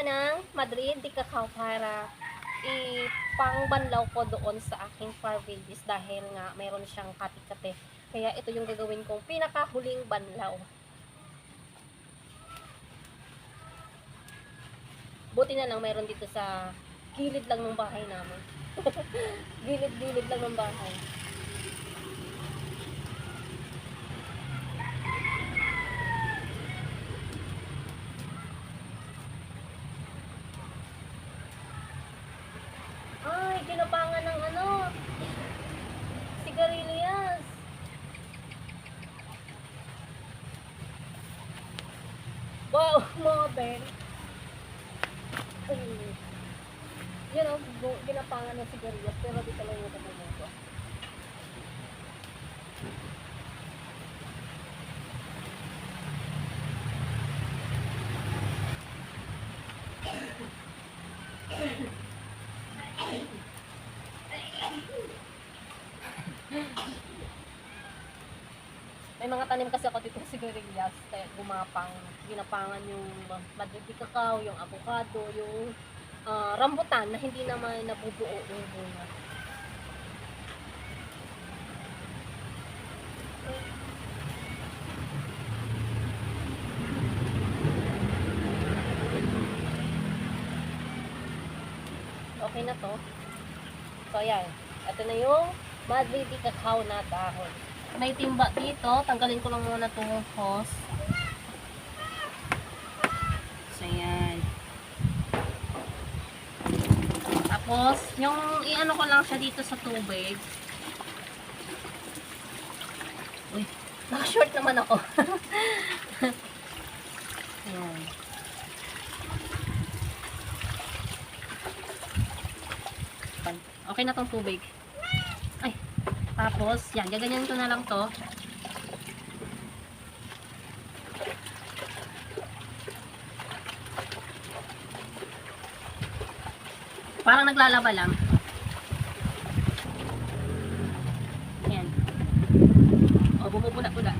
ako ng Madrid di Cacao para ipangbanlaw ko doon sa aking far villages dahil nga mayroon siyang kati-kati. Kaya ito yung gagawin kong pinakahuling banlaw. Buti na lang mayroon dito sa gilid lang ng bahay namin. Gilid-gilid lang ng bahay. Ay, ginapangan ng ano? Sigarilyas. Wow, model. Ay. Yun know, ginapangan ng sigarilyas pero di talaga yung May mga tanim kasi ako dito sigarilyas, kaya gumapang, ginapangan yung madrid cacao, yung avocado, yung ah, rambutan na hindi naman nabubuo yung bunga. Okay na to. So, ayan. Ito na yung Madrid cacao na dahon. May timba dito. Tanggalin ko lang muna itong hose. So, ayan. Tapos, yung i-ano ko lang siya dito sa tubig. Uy, naka-short naman ako. ayan. Okay na tong tubig. Tapos, yan, gaganyan ko na lang to. Parang naglalaba lang. Yan. O, bumubula-bula.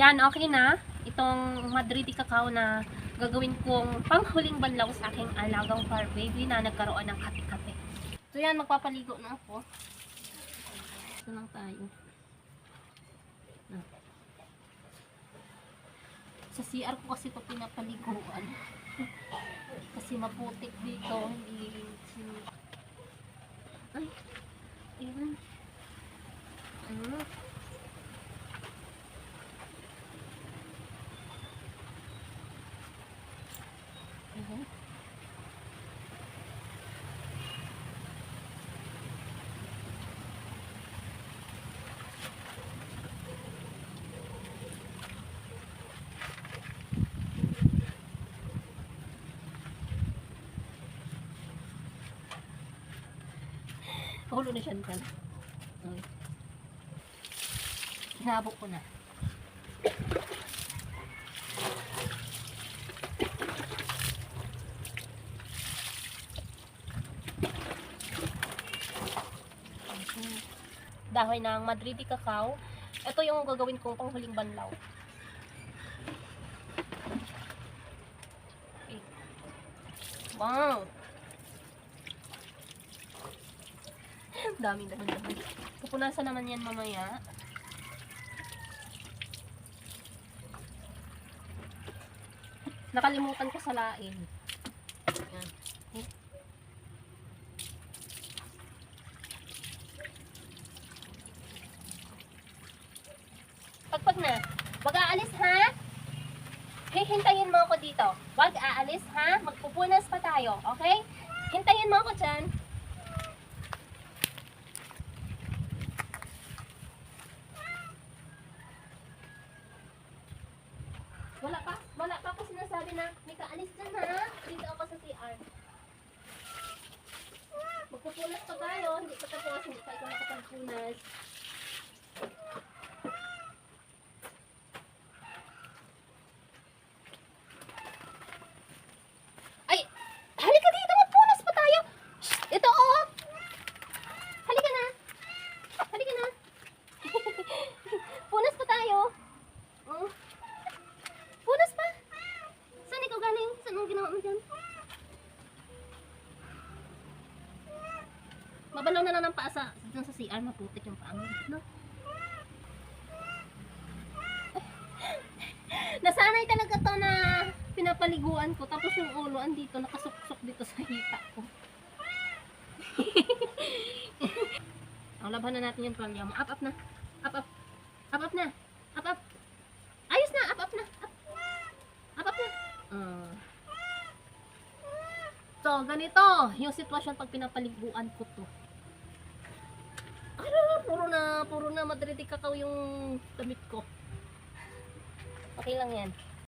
Yan, okay na. Itong Madrid cacao na gagawin kong panghuling banlaw sa aking alagang far baby na nagkaroon ng kati-kati. So yan, magpapaligo na ako. Ito lang tayo. Sa CR ko kasi ito pinapaliguan. kasi maputik dito. Hindi... Ay! Ayan. Ano? Pahulo na siya dyan. Okay. Hinabok ko na. dahon ng Madridi cacao. Ito yung gagawin kong panghuling banlaw. Wow! Daming dahon-dahon. Pupunasan naman yan mamaya. Nakalimutan ko sa lain. Yan. Pagpag na. Wag aalis ha? Hihintayin mo ako dito. Wag aalis ha? Magpupunas pa tayo, okay? Hintayin mo ako dyan. Wala pa, wala pa ako sinasabi na, kaalis dyan ha? Dito ako sa CR. Magpupunas Punas pa tayo. Hindi pa tapos. Hindi pa ikaw nakapagpunas. Ay! Halika dito! Magpunas pa tayo! Shh! Ito oh! Halika na! Halika na! Punas pa tayo! Oh. Punas pa! Saan ikaw galing? Saan ang ginawa mo dyan? Mabalaw na lang ng paa sa, sa CR, maputik yung paa mo. No? Nasanay talaga to na pinapaliguan ko, tapos yung ulo andito, nakasuksok dito sa hita ko. Ang laban na natin yung tuwalya mo. Up, up na. Up, up. Up, up na. Up, up. Ayos na. Up, up na. Up, up, up na. Ah. So, ganito yung sitwasyon pag pinapaliguan ko to. Na, puro na madridi kakao yung damit ko. Okay lang yan.